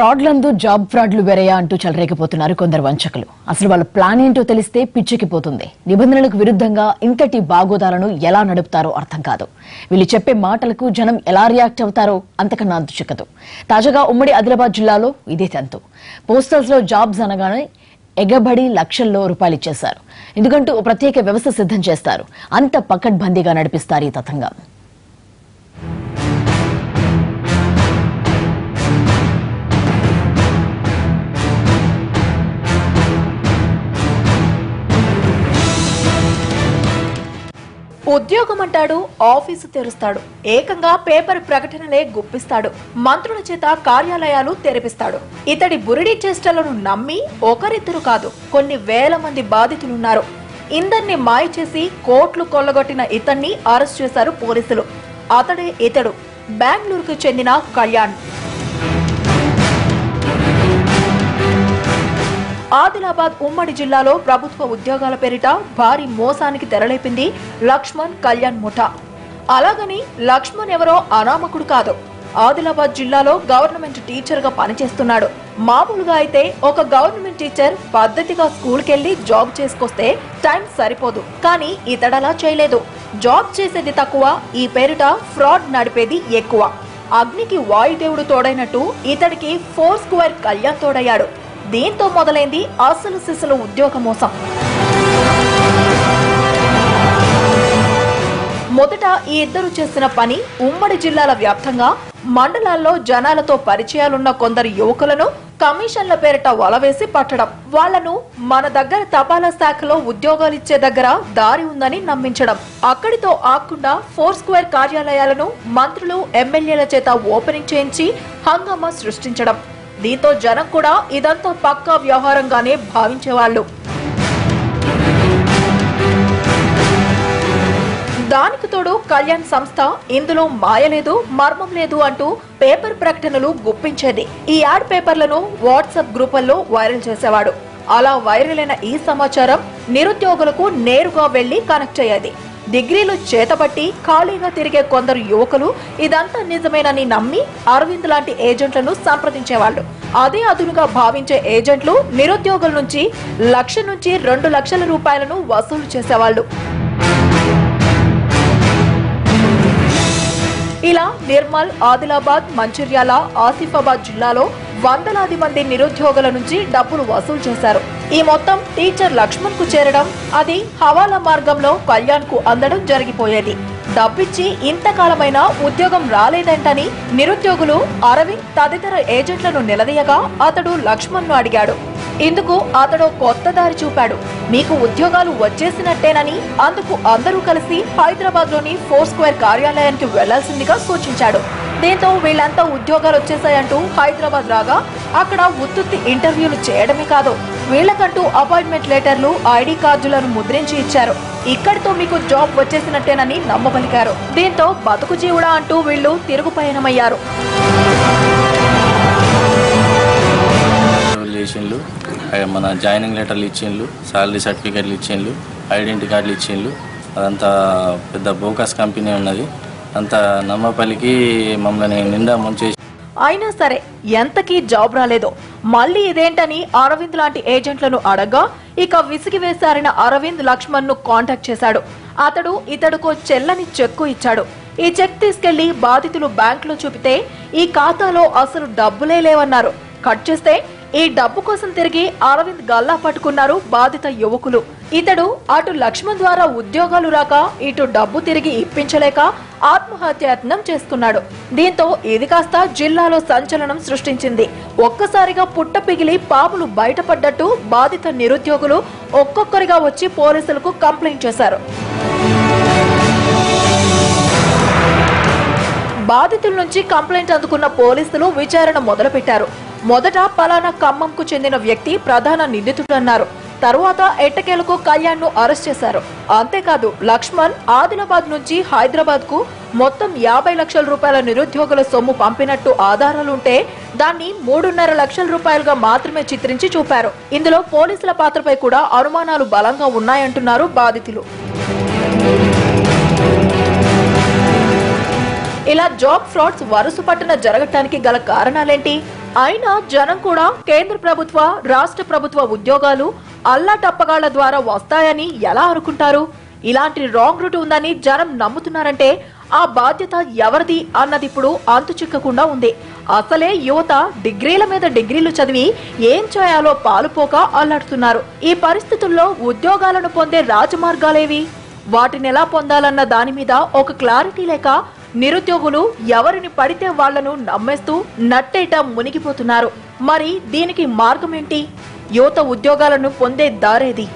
ఫ్రాడ్లందు job ఫ్రాడ్లు వేరేయా అంటూ చెలరేగిపోతున్నారు కొందరు వంచకులు. అసలు వాళ్ళ ప్లాన్ ఏంటో తెలిస్తే పిచ్చెక్కిపోతుంది. నిబంధనలకు విరుద్ధంగా ఇంతటి బాగోదాలను ఎలా నడుపుతారో అర్థం కాదు. వీళ్ళు చెప్పే మాటలకు జనం ఎలా రియాక్ట్ అవుతారో అంతకన్నా అంతు చిక్కదు. తాజాగా ఉమ్మడి ఆదిలాబాద్ జిల్లాలో ఇదే తంతు. పోస్టల్స్లో జాబ్స్ అనగానే ఎగబడి లక్షల్లో రూపాయలు ఇచ్చేశారు. ఎందుకంటూ ఓ ప్రత్యేక వ్యవస్థ సిద్ధం చేస్తారు. అంత పకడ్బందీగా నడిపిస్తారు ఈ తతంగా. ఉద్యోగం అంటాడు ఆఫీసు తెరుస్తాడు. ఏకంగా పేపర్ ప్రకటనలే గుప్పిస్తాడు. మంత్రుల చేత కార్యాలయాలు తెరిపిస్తాడు. ఇతడి బురిడి చేష్టలను నమ్మి ఒకరిద్దరు కాదు కొన్ని వేల మంది బాధితులున్నారు. ఇందర్ని మాయ చేసి కోట్లు కొల్లగొట్టిన ఇతన్ని అరెస్ట్ చేశారు పోలీసులు. అతడే ఇతడు బెంగళూరుకు చెందిన కళ్యాణ్. ఆదిలాబాద్ ఉమ్మడి జిల్లాలో ప్రభుత్వ ఉద్యోగాల పేరిట భారీ మోసానికి తెరలేపింది లక్ష్మణ్ కళ్యాణ్ ముఠా. అలాగని లక్ష్మణ్ ఎవరో అనామకుడు కాదు. ఆదిలాబాద్ జిల్లాలో గవర్నమెంట్ టీచర్గా పనిచేస్తున్నాడు. మామూలుగా అయితే ఒక గవర్నమెంట్ టీచర్ పద్ధతిగా స్కూల్కెళ్ళి జాబ్ చేసుకొస్తే టైం సరిపోదు. కానీ ఇతడలా చేయలేదు. జాబ్ చేసేది తక్కువ ఈ పేరిట ఫ్రాడ్ నడిపేది ఎక్కువ. అగ్నికి వాయుదేవుడు తోడైనట్టు ఇతడికి ఫోర్ స్క్వేర్ కళ్యాణ్ తోడయ్యాడు. దీంతో మొదలైంది అసలు సిసలు ఉద్యోగ మోసం? మొదట ఈ ఇద్దరు చేసిన పని ఉమ్మడి జిల్లాల వ్యాప్తంగా మండలాల్లో జనాలతో పరిచయాలున్న కొందరు యువకులను కమిషన్ల పేరిట వలవేసి పట్టడం వాళ్ళను మన దగ్గర తపాలా శాఖలో ఉద్యోగాలిచ్చే దగ్గర దారి ఉందని నమ్మించడం అక్కడితో ఆకుండా ఫోర్ స్క్వేర్ కార్యాలయాలను మంత్రులు ఎమ్మెల్యేల చేత ఓపెనింగ్ చేయించి హంగామా సృష్టించడం. దీంతో జనం కూడా ఇదంతా పక్కా వ్యవహారంగానే భావించేవాళ్ళు దానికి తోడు కళ్యాణ్ సంస్థ ఇందులో మాయ లేదు మర్మం లేదు అంటూ పేపర్ ప్రకటనలు గుప్పించేది. ఈ యాడ్ పేపర్లను వాట్సాప్ గ్రూపుల్లో వైరల్ చేసేవాడు. అలా వైరల్ అయిన ఈ సమాచారం నిరుద్యోగులకు నేరుగా వెళ్ళి కనెక్ట్ అయ్యేది. డిగ్రీలు చేతబట్టి ఖాళీగా తిరిగే కొందరు యువకులు ఇదంతా నిజమేనని నమ్మి అరవింద్ లాంటి ఏజెంట్లను సంప్రదించేవాళ్ళు అదే అదునుగా భావించే ఏజెంట్లు నిరుద్యోగుల నుంచి లక్ష నుంచి రెండు లక్షల రూపాయలను వసూలు చేసేవాళ్ళు ఇలా నిర్మల్ ఆదిలాబాద్ మంచిర్యాల ఆసిఫాబాద్ జిల్లాలో వందలాది మంది నిరుద్యోగుల నుంచి డబ్బులు వసూలు చేశారు. ఈ మొత్తం టీచర్ లక్ష్మణ్కు చేరడం అది హవాలా మార్గంలో కళ్యాణ్కు అందడం జరిగిపోయేది. డబ్బిచ్చి ఇంతకాలమైన ఉద్యోగం రాలేదంటని నిరుద్యోగులు అరవింద్ తదితర ఏజెంట్లను నిలదీయగా అతడు లక్ష్మణ్ను అడిగాడు. ఇందుకు అతడు కొత్త దారి చూపాడు. మీకు ఉద్యోగాలు వచ్చేసినట్టేనని అందుకు అందరూ కలిసి హైదరాబాద్లోని ఫోర్ స్క్వేర్ కార్యాలయానికి వెళ్ళాల్సిందిగా సూచించాడు. దీంతో వీళ్ళంతా ఉద్యోగాలు వచ్చేసాయంటూ హైదరాబాద్ రాగా అక్కడ ఉత్తుత్తి ఇంటర్వ్యూలు చేయడమే కాదు వీళ్ళకంటూ అపాయింట్మెంట్ లెటర్లు ఐడి కార్డులను ముద్రించి ఇచ్చారు. ఇక్కడితో మీకు జాబ్ వచ్చేసినట్టేనని నమ్మబలికారు. దీంతో బతుకు జీవుడా అంటూ వీళ్ళు తిరుగు పయనమయ్యారు చేసిండ్లు మన జాయినింగ్ లెటర్లు ఇచ్చిండ్లు శాలరీ సర్టిఫికేట్లు ఇచ్చిండ్లు ఐడెంటిటీ కార్డులు ఇచ్చిండ్లు అదంతా పెద్ద బోకస్ కంపెనీ ఉన్నది. అంత నమ్మపల్లికి మమ్మల్ని నిండా ముంచేసి అయినా సరే ఎంతకీ జాబ్ రాలేదో. మళ్ళీ ఇదేంటని అరవింద్ లాంటి ఏజెంట్లను అడగ్గా ఇక విసిగి వేసారిన అరవింద్ లక్ష్మణ్ను కాంటాక్ట్ చేశాడు. అతడు ఇతడుకో చెల్లని చెక్కు ఇచ్చాడు. ఈ చెక్ తీసుకెళ్ళి బాధితులు బ్యాంకులో చూపితే ఈ ఖాతాలో అసలు డబ్బులే లేవన్నారు. కట్ చేస్తే ఈ డబ్బు కోసం తిరిగి అరవింద్ గల్లా పట్టుకున్నారు బాధిత యువకులు. ఇతడు అటు లక్ష్మణ్ ద్వారా ఉద్యోగాలు రాక ఇటు డబ్బు తిరిగి ఇప్పించలేక ఆత్మహత్యాయత్నం చేస్తున్నాడు. దీంతో ఇది కాస్త జిల్లాలో సంచలనం సృష్టించింది. ఒక్కసారిగా పుట్ట పిగిలి పాములు బయటపడ్డట్టు బాధిత నిరుద్యోగులు ఒక్కొక్కరిగా వచ్చి పోలీసులకు కంప్లైంట్ చేశారు. బాధితుల నుంచి కంప్లైంట్ అందుకున్న పోలీసులు విచారణ మొదలుపెట్టారు. మొదట పలానా ఖమ్మంకు చెందిన వ్యక్తి ప్రధాన నిందితుడన్నారు. తరువాత ఎట్టకేలకు కళ్యాణ్ను అరెస్ట్ చేశారు. అంతేకాదు లక్ష్మణ్ ఆదిలాబాద్ నుంచి హైదరాబాద్కు మొత్తం యాభై లక్షల రూపాయల నిరుద్యోగుల సొమ్ము పంపినట్టు ఆధారాలుంటే దాన్ని మూడున్నర లక్షల రూపాయలుగా మాత్రమే చిత్రించి చూపారు. ఇందులో పోలీసుల పాత్రపై కూడా అనుమానాలు బలంగా ఉన్నాయంటున్నారు బాధితులు. జాబ్ ఫ్రాడ్స్ వరుస పట్టణ జరగటానికి గల కారణాలేంటి? అయినా జనం కూడా కేంద్ర ప్రభుత్వ రాష్ట్ర ప్రభుత్వ ఉద్యోగాలు అల్లాటప్పగాళ్ళ ద్వారా వస్తాయని ఎలా అనుకుంటారు? ఇలాంటి రాంగ్ రూట్ ఉందని జనం నమ్ముతున్నారంటే ఆ బాధ్యత ఎవరిది అన్నది ఇప్పుడు అంతు చిక్కకుండా ఉంది. అసలే యువత డిగ్రీల మీద డిగ్రీలు చదివి ఏం చేయాలో పాలుపోక అల్లాడుతున్నారు. ఈ పరిస్థితుల్లో ఉద్యోగాలను పొందే రాజమార్గాలేవి? వాటిని ఎలా పొందాలన్న దాని మీద ఒక క్లారిటీ లేక నిరుద్యోగులు ఎవరిని పడితే వాళ్ళను నమ్మేస్తూ నట్టేట మునిగిపోతున్నారు. మరి దీనికి మార్గమేంటి? యువత ఉద్యోగాలను పొందే దారేది?